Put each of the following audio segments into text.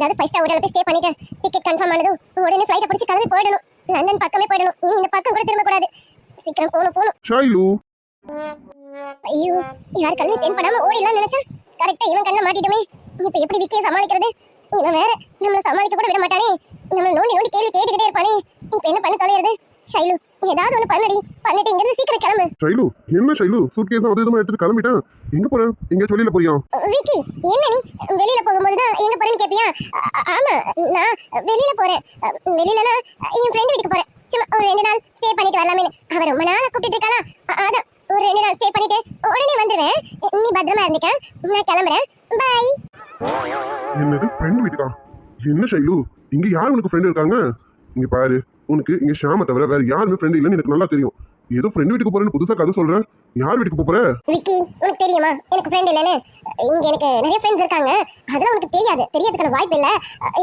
ஏதாவது five star ஹோட்டல்ல போய் ஸ்டே பண்ணிட்டேன். டிக்கெட் கன்ஃபார்ம் ஆனதும் உடனே ஃப்ளைட்டை பிடிச்சி கிளம்பி போயிடணும். லண்டன் பக்கமே போயிடணும். இனி இந்த பக்கம் கூட திரும்ப கூடாது. சீக்கிரம் போகணும் போகணும் ஷைலு. ஐயோ யார் கண்ணு தென்படாம ஓடிலாம் நினைச்சேன் கரெக்டா இவன் கண்ணை மாட்டிட்டுமே. இப்ப எப்படி விக்கிய சமாளிக்கிறது? இவன் வேற. நம்மள சமாளிக்க கூட விட மாட்டானே. நம்மள நோண்டி நோண்டி கேள்வி கேட்டுக்கிட்டே இருப்பானே. இப்ப என்ன பண்ண தொலைகிறது ஷைலு ஏதாவது ஒண்ணு பண்ணடி. பண்ணிட்டு இங்கிருந்து சீக்கிரம் கிளம்பு. ஷைலு என்ன ஷைலு? சூட்கேஸ் அது இதுமா எடுத்துட்டு கிளம்பிட்டேன். எங்க போற? எங்க வெளியில போறியா? விக்கி என்ன நீ? வெளியில போகும்போது தான் எங்க போறேன்னு கேப்பியா? ஆமா நான் வெளியில போறேன். வெளியிலனா என் ஃப்ரெண்ட் வீட்டுக்கு போறேன். சும்மா ஒரு ரெண்டு நாள் ஸ்டே பண்ணிட்டு வரலாமே அவ ரொம்ப நாளா கூப்பிட்டு இருக்காளா? அதான் ஒரு ரெண்டு நாள் ஸ்டே பண்ணிட்டு உடனே வந்துடுவேன். நீ பத்திரமா இருந்துக்க. நான் கிளம்புறேன். பாய் என்னது? ஃப்ரெண்ட் வீட்டுக்கா? என்ன ஷைலு? இங்க யார் உனக்கு ஃப்ரெண்ட் இருக்காங்க? இங்க பாரு உனக்கு இங்க ஷாம தவிர வேற யாருமே ஃப்ரெண்ட் இல்லைன்னு எனக்கு நல்லா தெரியும். ஏதோ ஃப்ரெண்ட் வீட்டுக்கு போறேன்னு புதுசா கதை சொல்றேன் யார் வீட்டுக்கு போற? விக்கி உனக்கு தெரியுமா? எனக்கு ஃப்ரெண்ட் இல்லைன்னு. இங்க எனக்கு நிறைய ஃப்ரெண்ட்ஸ் இருக்காங்க. அதெல்லாம் உனக்கு தெரியாது. தெரியறதுக்கான வாய்ப்பு இல்ல.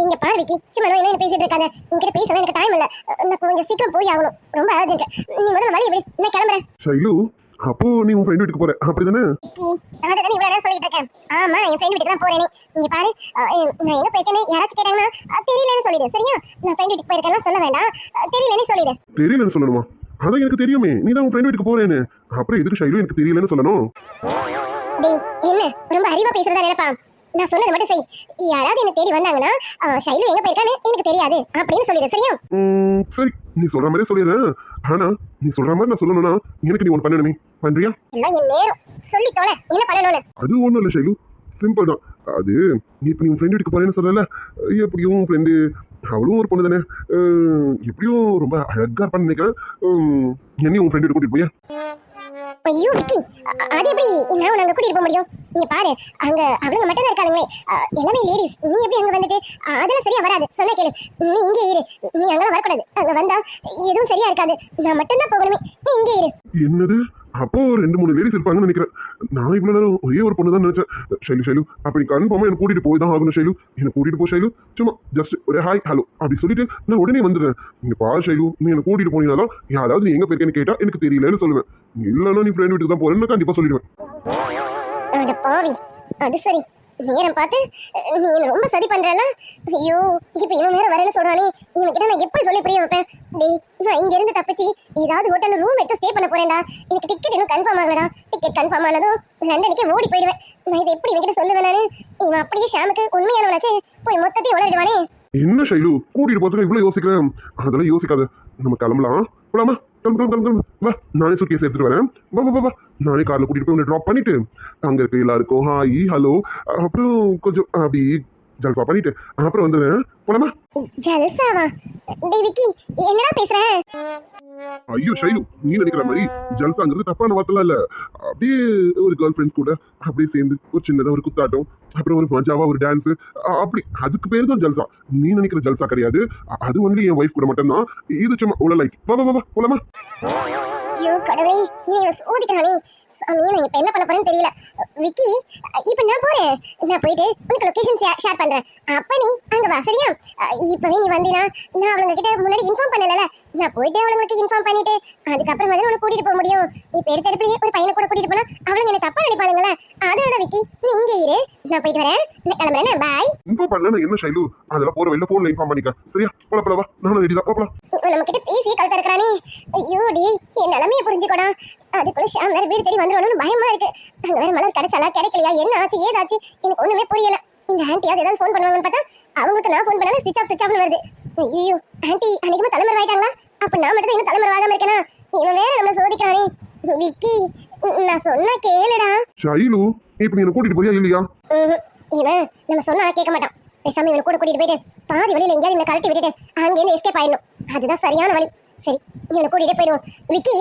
இங்க பாரு விக்கி. சும்மா நான் என்ன பேசிட்டு இருக்காங்க உங்ககிட்ட பேசலாம் எனக்கு டைம் இல்ல. நான் கொஞ்சம் சீக்கிரம் போய் ஆகணும். ரொம்ப அர்ஜென்ட் நீ முதல்ல வழி விடு. நான் கிளம்புறேன். ஷைலு அப்போ நீ உன் ஃப்ரெண்ட் வீட்டுக்கு போற. அப்படிதானே? விக்கி நான் தான் இவ்வளவு நேரம் சொல்லிட்டு இருக்கேன். ஆமா என் ஃப்ரெண்ட் வீட்டுக்கு தான் போறேன். இங்க பாரு நான் எங்க போயிருக்கேன்னு யாராச்சும் கேட்டாங்கன்னா தெரியலன்னு சொல்லிடு. சரியா? நான் ஃப்ரெண்ட் வீட்டுக்கு போயிருக்கேன்னா சொல்ல வேண்டாம். தெரியலன்னு சொல்லிடு. தெரியலன்னு சொல்லணுமா? அதான் எனக்கு தெரியுமே. நீ தான் உன் ஃப்ரெண்ட் வீட்டுக்கு போறேன்னு. அப்புறம் எதுக்கு ஷைலு எனக்கு தெரியலன்னு சொல்லணும்? டேய் என்ன? ரொம்ப அறிவா பேசுறதா நினைப்பா நான் சொன்னது மட்டும் செய் யாராவது என்ன தேடி வந்தாங்கன்னா ஷைலு எங்க போயிருக்கான்னு எனக்கு தெரியாது. அப்படின்னு சொல்லிடு சரியா? சரி. நீ சொல்ற மாதிரியே சொல்லிடுறேன் ஆனா நீ சொல்ற மாதிரி நான் சொல்லணும்னா எனக்கு நீ ஒன்று பண்ணணுமே பண்றியா? எல்லாம் என் நேரம் சொல்லி தொலை. என்ன பண்ணணும்னு? அது ஒன்றும் இல்லை ஷைலு. சிம்பிள் தான். அது நீ இப்போ நீ உன் ஃப்ரெண்ட் வீட்டுக்கு போறேன்னு சொல்லல. எப்படியும் உன் ஃப்ரெண்டு அவளும் ஒரு பொண்ணு தானே? எப்படியும் ரொம்ப அழகா இருப்பான்னு நினைக்கிறேன். என்னையும் உன் ஃப்ரெண்ட் கூட்டிட்டு போயா. ஐயோ விக்கி அது எப்படி நான் உன்னை அங்க கூட்டிட்டு போக முடியும்? இங்க பாரு அங்க அவளுங்க மட்டும் தான் இருக்காதுங்களே எல்லாமே லேடிஸ் நீ எப்படி அங்க வந்துட்டு? அதெல்லாம் சரியா வராது. சொன்ன கேளு. நீ இங்கே இரு. நீ அங்கெல்லாம் வரக்கூடாது. அங்க வந்தா எதுவும் சரியா இருக்காது. நான் மட்டும் தான் போகணுமே. நீ இங்கே இரு. என்னது? அப்போ ரெண்டு மூணு லேடிஸ் இருப்பாங்கன்னு நினைக்கிறேன். நான் இவ்வளவு நேரம் ஒரே ஒரு பொண்ணு தான் நினைச்சேன். ஷைலு ஷைலு அப்படி கன்ஃபார்மாக என்ன கூட்டிட்டு போய் தான் ஆகணும் ஷைலு என்ன கூட்டிட்டு போ ஷைலு சும்மா ஜஸ்ட் ஒரு ஹாய் ஹலோ அப்படி சொல்லிட்டு நான் உடனே வந்துடுறேன். நீங்க பா ஷைலு நீ என்ன கூட்டிட்டு போனீங்கன்னா யாராவது நீ எங்க போயிருக்கேன்னு கேட்டா எனக்கு தெரியலன்னு சொல்லுவேன். இல்லைன்னா நீ ஃப்ரெண்ட் வீட்டுக்கு தான் போறேன்னு கண்டிப்பா சொல்லிடுவேன். அது சரி. நேரம் பார்த்து நீ என்ன ரொம்ப சதி பண்றல ஐயோ இப்ப இவன் வேற வரேன்னு சொல்றானே. இவன் கிட்ட நான் எப்படி சொல்லி புரிய வைப்பேன்? டேய் நான் இங்க இருந்து தப்பிச்சு ஏதாவது ஹோட்டல்ல ரூம் எடுத்து ஸ்டே பண்ண போறேன்டா. எனக்கு டிக்கெட் இன்னும் கன்ஃபார்ம் ஆகலடா. டிக்கெட் கன்ஃபார்ம் ஆனதும் லண்டனுக்கே ஓடி போயிடுவேன். நான் இதை எப்படி இவன்கிட்ட சொல்லுவேன் நானு? இவன் அப்படியே ஷாமுக்கு உண்மையானவனாச்சு போய் மொத்தத்தையும் உளறிடுவானே என்ன ஷைலு? கூட்டிட்டு போறதுக்கு இவ்வளவு யோசிக்கிறேன். அதெல்லாம் யோசிக்காத. நம்ம கிளம்பலாம். போலாமா? கிளம்பு கிளம்பு கிளம்பு கிளம்பு வா நானே சுட்கேஸ் எடுத்துட்டு வரேன். வா வா வா நானே காரில் கூட்டிட்டு போய் உன்னை ட்ராப் பண்ணிட்டு அங்கே இருக்க எல்லாருக்கும் ஹாய் ஹலோ அப்புறம் கொஞ்சம் அப்படி ஜல்பா பண்ணிட்டு அப்புறம் வந்துடுறேன். போலாமா? ஜல்சாவா என்னடா பேசுற? ஐயோ ஷைலு நீ நினைக்கிற மாதிரி ஜல்சாங்கிறது தப்பான வார்த்தைலாம் இல்ல. அப்படியே ஒரு கேர்ள் ஃப்ரெண்ட்ஸ் கூட அப்படியே சேர்ந்து ஒரு சின்னதா ஒரு குத்தாட்டம் அப்புறம் ஒரு மஜாவா ஒரு டான்ஸ் அப்படி. அதுக்கு பேர் தான் ஜல்சா நீ நினைக்கிற ஜல்சா கிடையாது. அது ஒன்லி என் ஒய்ஃப் கூட மட்டும்தான். இது சும்மா உள்ள லைக் வா வா வா, போலாமா? ஐயோ கடவுளே இனி இவன் சாமி நான் இப்ப என்ன பண்ண போறேன்னு தெரியல. விக்கி இப்ப நான் போறேன். நான் போயிட்டு உனக்கு லொகேஷன் ஷேர் பண்றேன். அப்ப நீ அங்க வா சரியா? இப்பவே நீ வந்தீனா நான் அவளுங்க கிட்ட முன்னாடி இன்ஃபார்ம் பண்ணல நான் போயிட்டு அவளுங்களுக்கு இன்ஃபார்ம் பண்ணிட்டு அதுக்கப்புறம் வந்து உனக்கு கூட்டிட்டு போக முடியும். இப்ப எடுத்த எடுப்புலயே ஒரு பையனை கூட கூட்டிட்டு போனா அவளுங்க என்ன தப்பா நினைப்பாளுங்களே? அதனால விக்கி நீ இங்கே இரு. நான் போயிட்டு வரேன். நான் கிளம்புறேன் பாய் இன்ஃபார்ம் பண்ணல என்ன ஷைலு? அதெல்லாம் போற வெளில போன்ல இன்ஃபார்ம் பண்ணிக்க. சரியா? போல போல வா. நானும் ரெடி தான். போலாம். நம்ம கிட்ட பேசி கழுத்தா இருக்கிறானே. ஐயோ டி என் நிலைமைய புரிஞ்சுக்கோடா. அதுக்குள்ள ஷாம் வேற வீடு தேடி வந்துடணும்னு பயமா இருக்கு. அங்க வேற மலர் கிடைச்சாலா கிடைக்கலையா என்ன ஆச்சு ஏதாச்சு? எனக்கு ஒண்ணுமே புரியல. இந்த ஆன்ட்டி அது ஏதாவது ஃபோன் பண்ணுவாங்கன்னு பார்த்தா அவங்களுக்கு நான் ஃபோன் பண்ணாலும் ஸ்விட்ச் ஆஃப் ஸ்விட்ச் ஆஃப்னு வருது. ஐயோ ஆன்ட்டி அன்னைக்குமே தலைமுறை ஆயிட்டாங்களா? அப்ப நான் மட்டும் இன்னும் தலைமுறை ஆகாம இருக்கேனா? இவன் வேற நம்மள சோதிக்கிறானே. விக்கி நான் சொன்னா கேளுடா. ஷைலு இப்ப நீ என்ன கூட்டிட்டு போறியா இல்லையா. இவன் நம்ம சொன்னா கேட்க மாட்டான். பேசாம இவனை கூட கூட்டிட்டு போயிட்டு பாதி வழியில எங்கேயாவது இவனை கழட்டி விட்டுட்டு அங்கேருந்து எஸ்கேப் ஆயிடணும். அதுதான் சரியான வழி. சரி இவனை கூட்டிட்டு போயிடுவோம். விக்கி.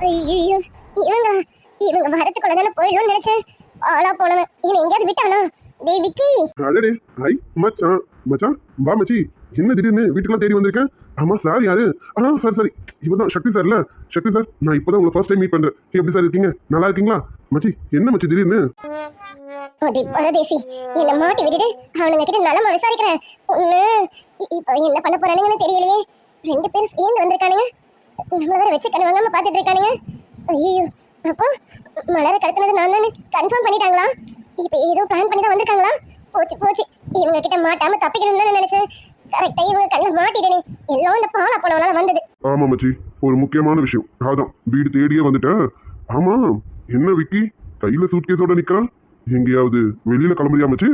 ஐயோ இவங்க இவங்க வரத்துக்குள்ள தானே போயிடும்னு நினைச்சேன். ஆளா போனவன். இவன் எங்கேயாவது விட்டானா? டேய் விக்கி. அடடே ஹை மச்சான் மச்சான் வா மச்சி. என்ன திடீர்னு வீட்டுக்குலாம் தேடி வந்திருக்கேன்? ஆமா சார் யாரு? ஆ சார் சரி இவர் தான் சக்தி சார்ல சக்தி சார் நான் இப்போதான் உங்களை ஃபர்ஸ்ட் டைம் மீட் பண்றேன். எப்படி சார் இருக்கீங்க? நல்லா இருக்கீங்களா? மச்சி என்ன மச்சி திடீர்னு? அடி பரதேசி என்ன மாட்டி விட்டுட்டு அவனுங்க கிட்ட நலமா விசாரிக்கிறேன். ஒண்ணு இ- இப்ப என்ன பண்ண போறானுங்கன்னு தெரியலையே. ரெண்டு பேரும் சேர்ந்து வந்திருக்கானுங்க. நம்மள வேற வச்சு கண்ணு வாங்காம பாத்துட்டு இருக்கானுங்க. ஐயோ அப்போ மலரை கடத்தினது நான் தானே கன்ஃபார்ம் பண்ணிட்டாங்களா? இப்போ ஏதோ பிளான் பண்ணி தான் வந்திருக்காங்களா? போச்சு போச்சு. இவங்க கிட்ட மாட்டாம தப்பிக்கணும்னு தான் நினைச்சேன். கரெக்டா இவங்க கண்ணு மாட்டிட்டேனே. எல்லாம் இந்த பாலா போனவனால வந்தது. ஆமா மச்சி. ஒரு முக்கியமான விஷயம். அதான் வீடு தேடியே வந்துட்டேன் ஆமா. என்ன விக்கி? கையில சூட்கேஸோட நிக்கிறான் எங்கேயாவது வெளியில கிளம்புறியா மச்சி?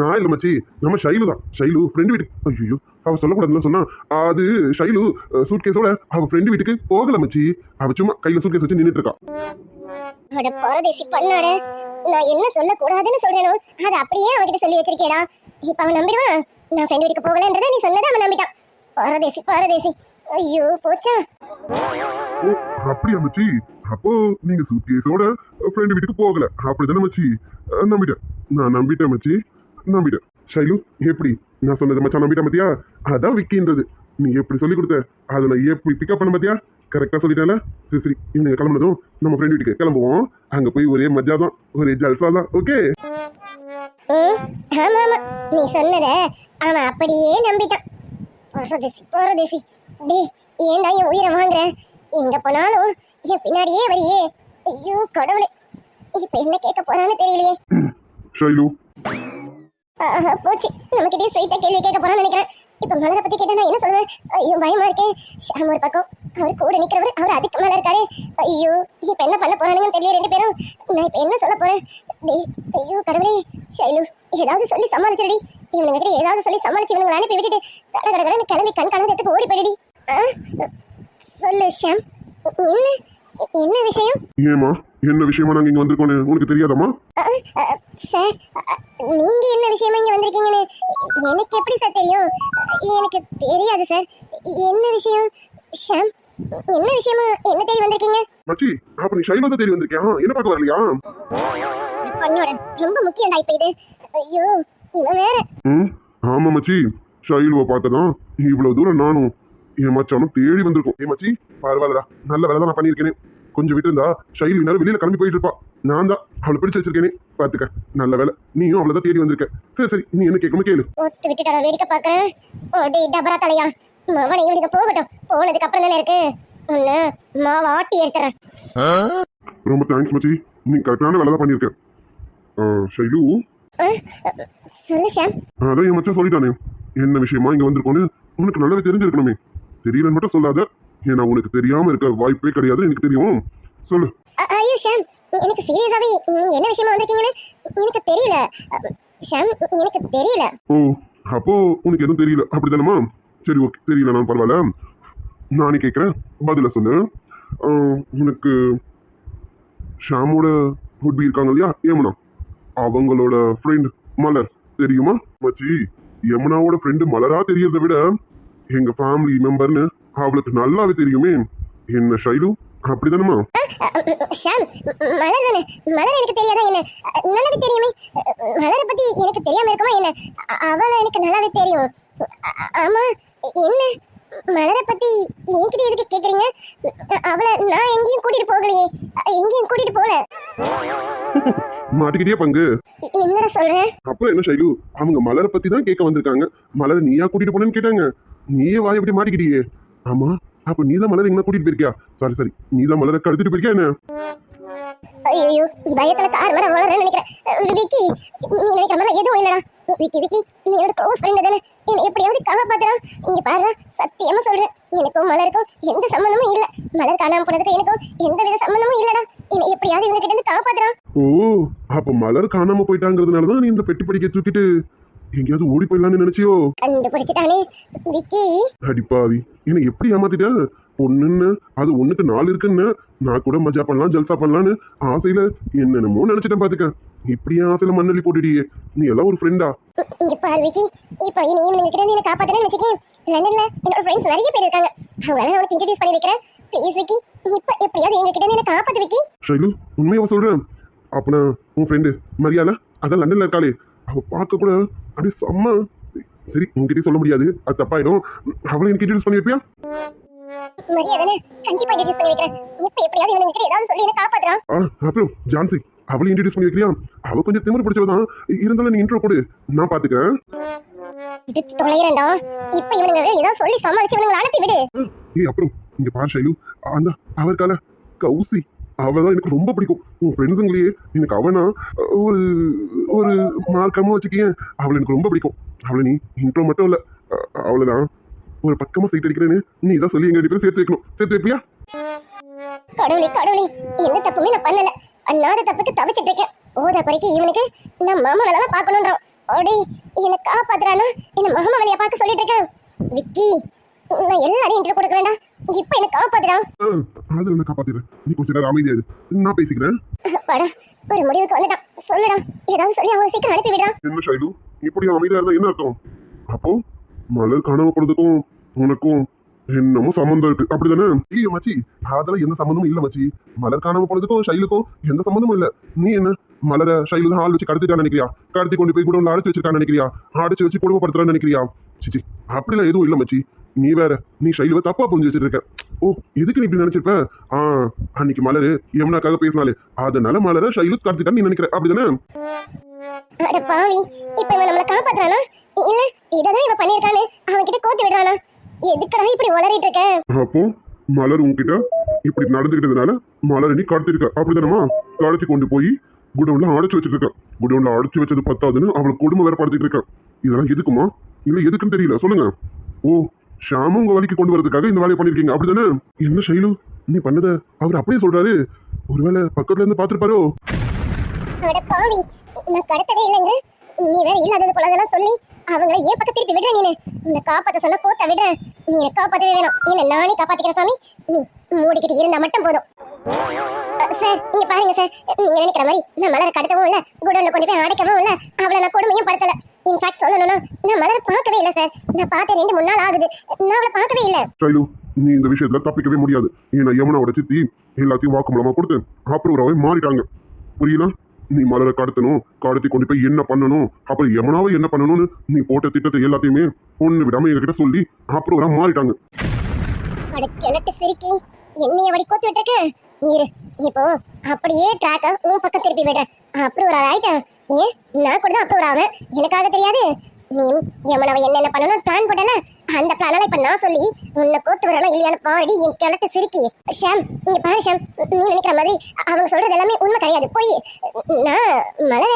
நான் இல்ல மச்சி. நம்ம ஷைலு தான். ஷைலு ஃப்ரெண்டு வீட்டுக்கு ஐயோ அவ சொல்லக்கூடாதுன்னு சொன்னா அது ஷைலு சூட்கேஸோட அவ ஃப்ரெண்டு வீட்டுக்கு போகல மச்சி. அவ சும்மா கையில சூட்கேஸ் வச்சு நின்னுட்டு இருக்கா. அட பரதேசி பண்ணாட நான் என்ன சொல்லக்கூடாதுன்னு சொல்றேனோ அதை அப்படியே அவகிட்ட சொல்லி வச்சிருக்கேடா. இப்ப அவன் நம்பிடுவான். நான் ஃப்ரெண்ட் வீட்டுக்கு போகலன்றதை நீ சொன்னதை அவன் நம்பிட்டான். பரதேசி பரதேசி. ஐயோ போச்சா? ஓ அப்படியா மச்சி? அப்போ நீங்க சூட்கேஸோட ஃப்ரெண்டு வீட்டுக்கு போகல. அப்படிதானே மச்சி? நம்பிட்டேன். நான் நம்பிட்டேன் மச்சி. நம்பிட்டேன். ஷைலு எப்படி? நான் சொன்னது மச்சான் நம்பிட்டேன் பாத்தியா? அதான் விக்கின்றது. நீ எப்படி சொல்லி கொடுத்த? அதை நான் எப்படி பிக்கப் பண்ண பாத்தியா? கரெக்டா சொல்லிட்டேன்ல? சரி சரி. இவங்க கிளம்புனதும் நம்ம ஃப்ரெண்ட் வீட்டுக்கு கிளம்புவோம். அங்க போய் ஒரே மஜா தான். ஒரே ஜல்சா தான். ஓகே ஆமா ஆமா. நீ சொன்னத அவன் அப்படியே நம்பிட்டான். பரதேசி பரதேசி டேய் ஏன்டா என் உயிரை வாங்குற? எங்க போனாலும் என் பின்னாடியே வரியே. ஐயோ கடவுளே. இப்ப என்ன கேட்க போறான்னு தெரியலையே. ஷைலு போச்சு. நம்மகிட்டயே ஸ்ட்ரைட்டா கேள்வி கேட்க போறான்னு நினைக்கிறேன். இப்ப மலரை பத்தி கேட்டா நான் என்ன சொல்லுவேன்? ஐயோ பயமா இருக்கேன் ஷாம் ஒரு பக்கம். அவர் கூட நிக்கிறவர் அவர் அதுக்கு மேல இருக்காரு. ஐயோ இப்ப என்ன பண்ண போறானுங்கன்னு தெரியல ரெண்டு பேரும். நான் இப்ப என்ன சொல்ல போறேன்? டேய் ஐயோ கடவுளே. ஷைலு ஏதாவது சொல்லி சமாளிச்சிருடி. இவனுங்க கிட்ட ஏதாவது சொல்லி சமாளிச்சு இவனுங்களை அனுப்பி விட்டுட்டு கட கட கடன்னு கிளம்பி கண் கலந்து ஓடி போயிடுடி. ஆ, சொல்லு ஷாம். என்ன? என்ன விஷயம்? ஏமா என்ன விஷயமா நாங்க இங்க வந்திருக்கோன்னு உனக்கு தெரியாதாம்மா? சார் அஹ், நீங்க என்ன விஷயமா இங்க வந்திருக்கீங்கன்னு எனக்கு எப்படி சார் தெரியும்? எனக்கு தெரியாது சார் என்ன விஷயம்? ஷாம் என்ன விஷயமா? என்ன தேடி வந்திருக்கீங்க? மச்சி அப்ப நீ ஷைலு தேடி வந்திருக்கியா? என்ன பார்க்க வரலையா? பொண்ணோட ரொம்ப முக்கியம்டா இப்ப இது. ஐயோ இவன் வேற. ம் ஆமா மச்சி. ஷைலுவை பார்த்ததான் இவ்வளவு தூரம் நானும் என் மச்சானும் தேடி வந்திருக்கோம். ஏ மச்சி பரவாயில்லடா. நல்ல வேலை தான் நான் பண்ணியிருக்கேனே. கொஞ்சம் விட்டு இருந்தா ஷைலு நேரம் வெளியில கிளம்பி போயிட்டு இருப்பா. நான் தான் அவளை பிடிச்சு வச்சிருக்கேனே. பாத்துக்க நல்ல வேலை. நீயும் அவளை தான் தேடி வந்திருக்க. சரி சரி நீ என்ன கேட்கணும் கேளு. ஒத்து விட்டுட்டார வேடிக்கை பார்க்கறேன். ஓ டேய் டபரா தலையா. மவனை இவனுக்கு போகட்டும். போனதுக்கு அப்புறம் தானே இருக்கு. உன்னை மாவை ஆட்டி எடுத்துறேன். ரொம்ப தேங்க்ஸ் மச்சி. நீ கரெக்டான வேலை தான் பண்ணியிருக்க ஷைலு? சொல்லு ஷாம். அதான் என் மச்சான் சொல்லிட்டானே. என்ன விஷயமா இங்க வந்திருக்கோன்னு உனக்கு நல்லாவே தெரிஞ்சிருக்கணுமே. தெரியலன்னு மட்டும் சொல்லாத. ஏன்னா உனக்கு தெரியாம இருக்க வாய்ப்பே கிடையாது எனக்கு தெரியும். சொல்லு. ஐயோ ஷாம் எனக்கு சீரியஸாவே என்ன விஷயமா வந்திருக்கீங்கன்னு எனக்கு தெரியல. ஷாம் எனக்கு தெரியல. ஓ அப்போ உனக்கு எதுவும் தெரியல? அப்படிதானமா சரி ஓகே. தெரியல நான் பரவாயில்ல. நானே கேட்குறேன் பதில சொல்லு. உனக்கு ஷாமோட ஹுட்பி இருக்காங்க இல்லையா? யமுனா. அவங்களோட ஃப்ரெண்ட் மலர். தெரியுமா? மச்சி யமுனாவோட ஃப்ரெண்டு மலரா தெரியறதை விட எங்க ஃபேமிலி மெம்பர்னு அவளுக்கு நல்லாவே தெரியுமே. என்ன ஷைலு? அப்படிதானமா ஷாம் மலர் தானே மலர் எனக்கு தெரியாதா என்ன? நல்லாவே தெரியுமே? மலரை பத்தி எனக்கு தெரியாம இருக்குமா என்ன? அவளை எனக்கு நல்லாவே தெரியும். ஆமா என்ன? மலரை பத்தி என்கிட்ட எதுக்கு கேக்குறீங்க? அவளை நான் எங்கேயும் கூட்டிட்டு போகலையே. எங்கேயும் கூட்டிட்டு போல. மாட்டிக்கிட்டே பங்கு? என்னடா சொல்ற? அப்புறம் என்ன ஷைலு? அவங்க மலரை பத்தி தான் கேட்க வந்திருக்காங்க. மலரை நீயா கூட்டிட்டு போனேன்னு கேட்டாங்க. நீயே வாய் எப்படி மாட்டிக்கிட்டியே. ஆமா அப்ப நீ தான் மலரை எங்க கூட்டிட்டு போயிருக்கியா? சாரி சாரி நீ தான் மலரை கடத்திட்டு போயிருக்கியா என்ன? ஐயோ பயத்துல தார் மரம் வளர்றேன்னு நினைக்கிறேன். விக்கி நீ நினைக்கிற மாதிரி எதுவும் இல்லடா. விக்கி விக்கி நீ என்னோட க்ளோஸ் ஃப்ரெண்ட் தானே. என்னை எப்படியாவது காப்பாத்துறான் இங்க பாரு சத்தியமா சொல்றேன். எனக்கும் மலருக்கும் எந்த சம்மந்தமும் இல்ல. மலர் காணாம போனதுக்கு எனக்கும் எந்த வித சம்மந்தமும் இல்லடா. என்னை எப்படியாவது இவங்க கிட்ட இருந்து காப்பாத்துறான் ஓ அப்ப மலர் காணாம போயிட்டாங்கிறதுனால தான் நீ இந்த பெட்டி படிக்க தூக்கிட்டு எங்கேயாவது ஓடி போயிடலாம்னு நினைச்சியோ? கண்டுபிடிச்சிட்டானே விக்கி. அடிப்பாவி என்னை எப்படி ஏமாத்திட்ட? பொண்ணுன்னு அது ஒண்ணுக்கு நாலு இருக்குன்னு நான் கூட மஜா பண்ணலாம் ஜல்சா பண்ணலான்னு ஆசையில என்னென்னமோ நினைச்சிட்டேன் பாத்துக்க. இப்படியே ஆசையில மண்ணள்ளி போட்டுடியே நீ எல்லாம் ஒரு ஃப்ரெண்டா இங்க பாரு விக்கி. இப்ப இனி இவனுங்க கிட்ட இருந்து என்ன காப்பாத்துறேன்னு வச்சுக்கேன் லண்டன்ல என்னோட ஃப்ரெண்ட்ஸ் நிறைய பேர் இருக்காங்க. அவங்க எல்லாம் உனக்கு இன்ட்ரடியூஸ் பண்ணி வைக்கிறேன். ப்ளீஸ் விக்கி இப்ப எப்படியாவது எங்க கிட்ட இருந்து என்ன காப்பாத்து விக்கி. ஷைலு உண்மையாவா சொல்றேன். அப்பனா உன் ஃப்ரெண்டு மரியாதை அதான் லண்டன்ல இருக்காளே. அவ பார்க்க கூட அப்படியே செம்ம. சரி உன்கிட்டயும் சொல்ல முடியாது. அது தப்பாயிடும். அவளை எனக்கு இன்ட்ரடியூஸ் பண்ணி வைப்பியா அப்புறம் ஜான்சி அவளை இன்ட்ரடியூஸ் பண்ணி வைக்கிறியா? அவ கொஞ்சம் திமிரு பிடிச்சவதான். இருந்தாலும் நீ இன்ட்ரோ கொடு. நான் பாத்துக்கிறேன். இது தொலைகிறேன்டா இப்ப இவனுங்க ஏதாவது சொல்லி சமாளிச்சு இவனுங்களை அனுப்பி விடு ஏய் அப்புறம் இங்க பாரு ஷைலு. அந்த அவருக்கால கௌசி. அவதான் எனக்கு ரொம்ப பிடிக்கும். உன் ஃப்ரெண்ட்ஸுங்களையே எனக்கு அவனா ஒரு ஒரு மார்க்கமா வச்சுக்கேன் அவளை எனக்கு ரொம்ப பிடிக்கும். அவளை நீ இன்ட்ரோ மட்டும் இல்ல அ- அவளைதான் ஒரு பக்கமா சைட் அடிக்கிறேன்னு நீ இதான் சொல்லி எங்க ரெண்டு பேரும் சேர்த்து வைக்கணும். சேர்த்து வைப்பியா? கடவுளே கடவுளே எந்த தப்புமே நான் பண்ணல. அண்ணாத தப்புக்கு தவிச்சிட்டு இருக்கேன். ஓத குறைக்கு இவனுக்கு நான் மாமா வேலைலாம் பார்க்கணுன்றான். ஓடி என்னை காப்பாத்துறானா? என்ன மாமா வேலையை பார்க்க சொல்லிட்டு இருக்கேன். விக்கி நான் எல்லாரையும் இன்டர் கொடுக்குறேன்டா இப்போ என்ன காப்பாத்துறான் ஆ, அதுல நான் காப்பாத்திடுறேன். நீ கொஞ்ச நேரம் அமைதியா இரு. நான் பேசிக்கிறேன் ஒரு முடிவுக்கு வந்துட்டான். சொல்லுடா. ஏதாவது சொல்லி அவனை சீக்கிரம் அனுப்பி விடுறான் என்ன ஷைலு? இப்படி அமைதியா இருந்தா என்ன அர்த்தம்? அப்போ மலர் காணாம போனதுக்கும் உனக்கும் என்னமோ சம்மந்தம் இருக்கு. அப்படிதானே? ஐயோ மச்சி அதெல்லாம் எந்த சம்மந்தமும் இல்ல மச்சி. மலர் காணாம போனதுக்கும் ஷைலுக்கும் எந்த சம்மந்தமும் இல்ல. நீ என்ன? மலரை ஷைலு தான் ஆள் வச்சு கடத்திட்டான்னு நினைக்கிறியா? கடத்தி கொண்டு போய் கூட அடைச்சு வச்சிருக்கான்னு நினைக்கிறியா? அடைச்சு வச்சு கொடுமைப்படுத்துறான்னு நினைக்கிறியா? சிச்சி அப்படிலாம் எதுவும் இல்ல மச்சி. நீ வேற நீ ஷைலுவை தப்பா புரிஞ்சு வச்சிருக்க ஓ எதுக்கு நீ இப்படி நினைச்சிருப்ப? ஆ அன்னைக்கு மலரு யமுனாக்காக பேசினாலே அதனால மலரை ஷைலு கடத்திட்டான்னு நீ நினைக்கிற. அப்படிதானே? அட பாவி இப்போ இவன் நம்மளை காப்பாத்துறானா? இல்ல இததான் இவன் பண்ணியிருக்கான்னு அவன் கிட்ட கோத்து விடுறானா? எதுக்குடா இப்படி உளறிட்டு இருக்க? அப்போ மலர் உன்கிட்ட இப்படி நடந்துக்கிட்டதுனால மலர் நீ கடத்திருக்க. அப்படிதானமா கடத்தி கொண்டு போய் குடவுன்ல அடைச்சு வச்சிட்டு இருக்க குடவுன்ல அடைச்சு வச்சது பத்தாதுன்னு அவளை கொடுமை வேற படுத்திட்டு இருக்க. இதெல்லாம் எதுக்குமா இல்ல எதுக்குன்னு தெரியல. சொல்லுங்க. ஓ ஷாமும் உங்க வழிக்கு கொண்டு வரதுக்காக இந்த வேலையை பண்ணிருக்கீங்க. அப்படிதானே? என்ன ஷைலு நீ பண்ணத அவர் அப்படியே சொல்றாரு. ஒருவேளை பக்கத்துல இருந்து பாத்துருப்பாரோ நான் கடத்தவே இல்லைங்க. நீ வேற இல்லாதது போல அதெல்லாம் சொல்லி அவங்கள ஏன் பக்கம் திருப்பி விடுற நீ உன்னை காப்பாத்த சொன்னா கோத்த விடுற. நீ என்னை காப்பாத்தவே வேணும். என்ன நானே காப்பாத்திக்கிறேன் சாமி. நீ மூடிக்கிட்டு இருந்தா மட்டும் போதும். சார் இங்க பாருங்க சார். நீங்க நினைக்கிற மாதிரி நான் மலரை கடத்தவும் இல்ல குடோன்ல கொண்டு போய் அடைக்கவும் இல்ல. அவளை நான் கொடுமையும் படுத்தல. இன்ஃபேக்ட் சொல்லணும்னா நான் மலரை பார்க்கவே இல்ல சார் நான் பார்த்து ரெண்டு மூணு நாள் ஆகுது. நான் அவளை பார்க்கவே இல்ல. ஷைலு நீ இந்த விஷயத்துல தப்பிக்கவே முடியாது. ஏன்னா யமுனாவோட சித்தி எல்லாத்தையும் வாக்குமூலமா கொடுத்து அப்ரூவராகவே மாறிட்டாங்க. புரியல நீ மலரை கடத்தணும் கடத்தி கொண்டு போய் என்ன பண்ணணும்? அப்புறம் யமுனாவை என்ன பண்ணணும்னு நீ போட்ட திட்டத்தை எல்லாத்தையுமே ஒண்ணு விடாம எங்ககிட்ட சொல்லி அப்ரூவரா மாறிட்டாங்க. அட கிழட்டு சிரிக்கி என்னைய வடி கோத்து விட்டுருக்க? இரு இப்போ அப்படியே ட்ராக்க உன் பக்கம் திருப்பி விடுறேன் அப்ரூவர் ஆயிட்டேன். ஏன்? நான் கூட தான் அப்ரூவ் ஆவேன். எனக்காக தெரியாது. நீ யமனவை என்னென்ன பண்ணணும் பிளான் போட்டல அந்த பிளானால இப்ப நான் சொல்லி உன்னை கோத்து வரணும் இல்லையான்னு பாடி என் கிழக்கு சிரிக்கி. ஷாம் இங்க பாரு ஷாம். நீ நினைக்கிற மாதிரி அவங்க சொல்றது எல்லாமே உண்மை கிடையாது. போய் நான் மலை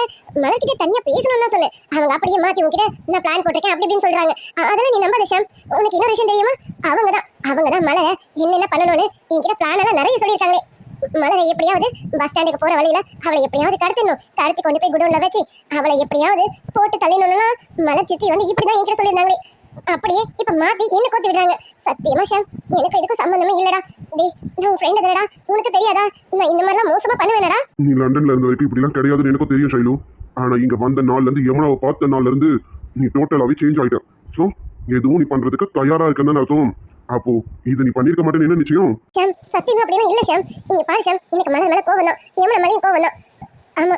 மலர்கிட்ட தனியா பேசணும்னு தான் சொன்னேன். அவங்க அப்படியே மாத்தி உங்ககிட்ட நான் பிளான் போட்டிருக்கேன் அப்படி இப்படின்னு சொல்றாங்க. அதெல்லாம் நீ நம்பாத ஷாம். உனக்கு இன்னொரு விஷயம் தெரியுமா? அவங்க தான். அவங்க தான் மலரை என்னென்ன பண்ணணும்னு என்கிட்ட பிளான் எல்லாம் நிறைய சொல்லியிருக்காங்களே. மலரை எப்படியாவது பஸ் ஸ்டாண்டுக்கு போற வழியில அவளை எப்படியாவது கடத்திடணும் கடத்தி கொண்டு போய் குடோன்ல வச்சு அவளை எப்படியாவது போட்டு தள்ளிடணும்னா மலர் சித்தி வந்து இப்படிதான் என்கிட்ட சொல்லியிருந்தாங்களே. அப்படியே இப்ப மாத்தி என்ன கொத்தி விடுறாங்க? சத்தியமா ஷாம் எனக்கு இதுக்கு சம்பந்தமே இல்லடா. டேய் நான் உன் ஃப்ரெண்ட் தானடா. உனக்கு தெரியாதா? நான் இந்த மாதிரிலாம் மோசமா பண்ணுவேனடா. நீ லண்டன்ல இருந்த வரைக்கும் இப்படிலாம் கிடையாதுன்னு எனக்கும் தெரியும் ஷைலு. ஆனா இங்க வந்த நாள்ல இருந்து யமுனாவை பார்த்த நாள்ல இருந்து நீ டோட்டலாவே சேஞ்ச் ஆயிட்ட. ஸோ எதுவும் நீ பண்றதுக்கு தயாரா இருக்கேன்னு அர்த்தம். அப்போ இது நீ பண்ணிருக்க மாட்டேன்னு என்ன நிச்சயம்? ஷாம் சத்தியமா அப்படிலாம் இல்ல ஷாம். இங்க பாரு ஷாம். எனக்கு மலை மேல கோவம் தான் யமுனா மேலேயும் கோவம் தான் ஆமா.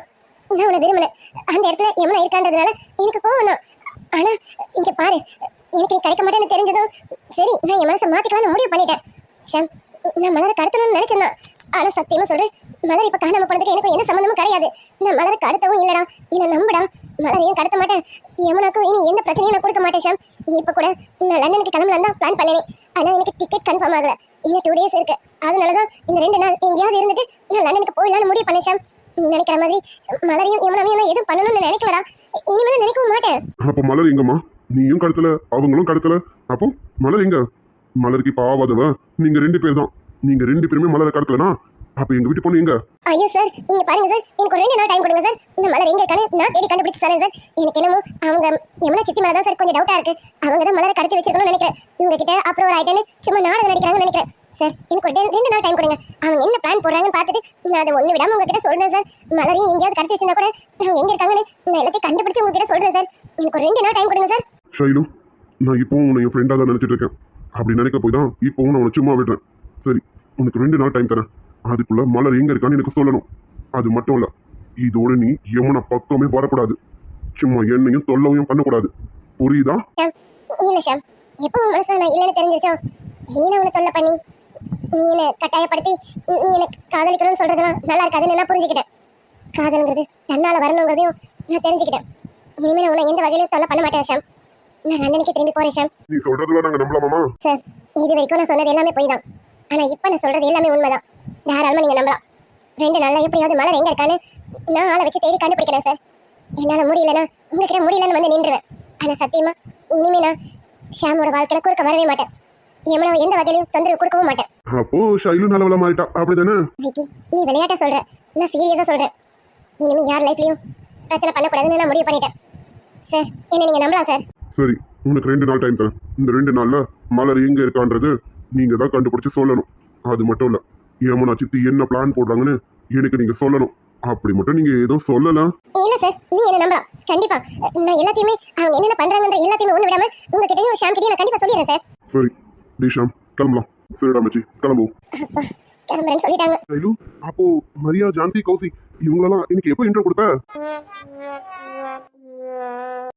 நான் உன்னை விரும்பினேன் அந்த இடத்துல யமுனா இருக்கான்றதுனால எனக்கு கோவம் தான் ஆனா இங்க பாரு. எனக்கு நீ கிடைக்க மாட்டேன்னு தெரிஞ்சதும் சரி நான் என் மனசை மாத்திக்கலாம்னு முடிவு பண்ணிட்டேன். ஷாம் நான் மலரை கடத்தணும்னு நினைச்சிருந்தேன். ஆனா சத்தியமா சொல்றேன் மலர் இப்ப காணாம போனதுக்கு எனக்கு என்ன சம்மந்தமும் கிடையாது. நான் மலரை கடத்தவும் இல்லடா. என்ன நம்புடா. மலரையும் கடத்த மாட்டேன். யமுனாக்கும் இனி எந்த பிரச்சனையும் நான் கொடுக்க மாட்டேன் ஷாம். இப்போ கூட நான் லண்டனுக்கு கிளம்பலாம் தான் பிளான் பண்ணேன். ஆனா எனக்கு டிக்கெட் கன்ஃபார்ம் ஆகலை. இன்னும் டூ டேஸ் இருக்கு. அதனாலதான் இந்த ரெண்டு நாள் எங்கேயாவது இருந்துட்டு நான் லண்டனுக்கு போயிடலாம்னு முடிவு பண்ணேன் ஷாம். நீ நினைக்கிற மாதிரி மலரையும் யமுனாவையும் நான் எதுவும் பண்ணணும்னு நினைக்கலடா. இனிமேல் நினைக்கவும் மாட்டேன். அப்போ மலர் எங்கம்மா? நீயும் கடத்தல அவங்களும் கடத்தல. அப்போ மலர் எங்க? மலருக்கு இப்போ ஆவாதவ? நீங்க ரெண்டு பேர் தான். நீங்க ரெண்டு பேருமே மலரை கடத்தலனா அப்ப எங்க வீட்டு பொண்ணு எங்க? ஐயோ சார் நீங்க பாருங்க சார் எனக்கு ஒரு ரெண்டு நாள் டைம் கொடுங்க சார். இந்த மலர் எங்க இருக்கான்னு நான் தேடி கண்டுபிடிச்சு தரேன் சார். எனக்கு என்னமோ அவங்க யமுனா சித்தி மேல தான் சார் கொஞ்சம் டவுட்டா இருக்கு. அவங்க தான் மலரை கடத்தி வச்சிருக்கணும்னு நினைக்கிறேன். உங்ககிட்ட அப்ரூவல் ஆயிட்டேன்னு சும்மா நாடகம் நடிக்கிறாங்கன்னு நினைக்கிறேன். சார் எனக்கு ஒரு ரெண்டு- நாள் டைம் கொடுங்க. அவங்க என்ன பிளான் போடுறாங்கன்னு பார்த்துட்டு நான் அதை ஒண்ணு விடாம உங்ககிட்ட சொல்றேன் சார். மலரையும் எங்கேயாவது கடத்தி வச்சிருந்தா கூட அவங்க எங்க இருக்காங்கன்னு நான் எல்லாத்தையும் கண்டுபிடிச்சு உங்ககிட்ட சொல்றேன் சார். எனக்கு ஒரு ரெண்டு நாள் டைம் கொடுங்க சார். ஷைலு நான் இப்போவும் உன்னை என் ஃப்ரெண்டாக தான் நினைச்சிட்டு இருக்கேன். அப்படி நினைக்க போய் தான் நான் உன்னை சும்மா விடுறேன். சரி உனக்கு ரெண்டு நாள் டைம் தரேன். அதுக்குள்ள மலர் எங்க இருக்கான்னு எனக்கு சொல்லணும். அது மட்டும் இல்ல இதோட நீ யமுனா பக்கமே வரக்கூடாது. சும்மா என்னையும் தொல்லவையும் பண்ணக்கூடாது. புரியுதா? இல்ல ஷாம். எப்போ உன் மனசுல நான் இல்லைன்னு தெரிஞ்சிருச்சோ? இனி நான் உன்னை தொல்லை பண்ணி நீ என்னை கட்டாயப்படுத்தி நீ எனக்கு காதலிக்கணும்னு சொல்றதெல்லாம் நல்லா இருக்காதுன்னு நான் புரிஞ்சுக்கிட்டேன். காதலுங்கிறது தன்னால வரணுங்கிறதையும் நான் தெரிஞ்சுக்கிட்டேன். இனிமே நான் உன்னை எந்த வகையிலும் தொல்லை பண்ண மாட்டேன் ஷாம். நான் லண்டனுக்கு திரும்பி போறேன் ஷாம். நீ சொல்றதுல நாங்க நம்பலாமாமா சார் இது வரைக்கும் நான் சொன்னது எல்லாமே பொய் தான் ஆனா இப்ப நான் சொல்றது எல்லாமே உண்மைதான். தாராளமா நீங்க நம்பலாம். ரெண்டு நாள்ல எப்படியாவது மலர் எங்க இருக்கான்னு நான் ஆளை வச்சு தேடி கண்டுபிடிக்கிறேன் சார் என்னால முடியலன்னா உங்ககிட்ட முடியலன்னு வந்து நின்றுவேன். ஆனா சத்தியமா இனிமே நான் ஷாமோட வாழ்க்கையில குறுக்க வரவே மாட்டேன். எம்மனை எந்த வகையிலும் தொந்தரவு கொடுக்கவும் மாட்டேன். அப்போ ஷைலு நல்லவள மாறிட்டா. அப்படிதானே? விக்கி நீ விளையாட்டா சொல்ற? நான் சீரியஸா சொல்றேன். இனிமே யார் லைஃப்லயும் பிரச்சனை பண்ணக்கூடாதுன்னு நான் முடிவு பண்ணிட்டேன். சார் என்ன நீங்க நம்பலாம் சார் சரி உனக்கு ரெண்டு நாள் டைம் தரேன். இந்த ரெண்டு நாள்ல மலர் எங்க இருக்கான்றது நீங்க தான் கண்டுபிடிச்சு சொல்லணும். அது மட்டும் இல்ல யமுனா சித்தி என்ன பிளான் போடுறாங்கன்னு எனக்கு நீங்க சொல்லணும். அப்படி மட்டும் நீங்க ஏதோ சொல்லலாம் இல்ல சார் நீங்க என்ன நம்பலாம்? கண்டிப்பா. நான் எல்லாத்தையுமே அவங்க என்னென்ன பண்றாங்கன்ற எல்லாத்தையுமே ஒண்ணு விடாம உங்ககிட்டயும் ஷாம் கிட்டயும் நான் கண்டிப்பா சொல்லிடுறேன் சார் சரி டிஷாம் கிளம்பலாம். சரிடா மச்சி கிளம்புவோம். கிளம்புறேன்னு சொல்லிட்டாங்க. அப்போ மரியா ஜான்சி கௌசி இவங்களெல்லாம் இன்னைக்கு எப்போ இன்ட்ரோ கொடுத்த